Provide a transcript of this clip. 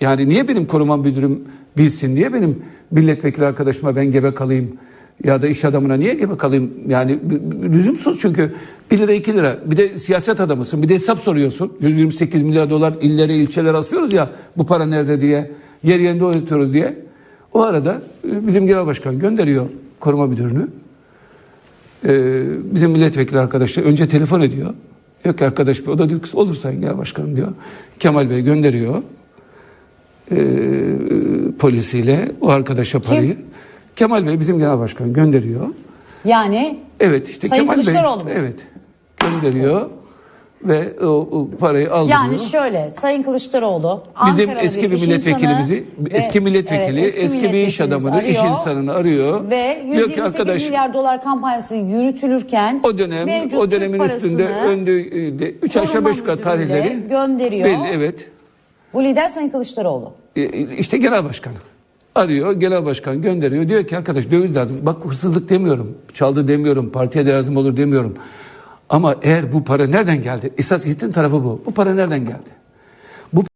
Yani niye benim koruma müdürüm bilsin? Niye benim milletvekili arkadaşıma ben gebe kalayım? Ya da iş adamına niye gebe kalayım? Yani lüzumsuz çünkü 1 lira 2 lira. Bir de siyaset adamısın. Bir de hesap soruyorsun. 128 milyar dolar illere ilçelere asıyoruz ya bu para nerede diye. Yer yerinde oynatıyoruz diye. O arada e, bizim genel başkan gönderiyor koruma müdürünü. Ee, bizim milletvekili arkadaşı önce telefon ediyor. Diyor ki arkadaş o da diyor ki olur sayın genel başkanım diyor. Kemal Bey gönderiyor. Ee, polisiyle o arkadaşa parayı. Kemal Bey bizim genel başkan gönderiyor. Yani Evet işte Sayın Kemal Bey. Kılıçdaroğlu mu? Evet. Gönderiyor ve o, o parayı aldırıyor. yani şöyle Sayın Kılıçdaroğlu Bizim eski bir iş milletvekilimizi, insanı ve- eski milletvekili, evet, eski, bir iş milletvekilimizi adamını, iş arıyor insanını arıyor. ve diyor 128 ki arkadaş milyar dolar kampanyası yürütülürken o dönem mevcut o dönemin Türk üstünde parasını öndü 3 aşağı koruma 5 yukarı müdürlüğüne tarihleri gönderiyor. belli evet. Bu lider Sayın Kılıçdaroğlu. E, işte genel başkan arıyor, genel başkan gönderiyor. Diyor ki arkadaş döviz lazım. Bak hırsızlık demiyorum, çaldı demiyorum, partiye de lazım olur demiyorum. Ama eğer bu para nereden geldi? Esas gittin tarafı bu. Bu para nereden geldi?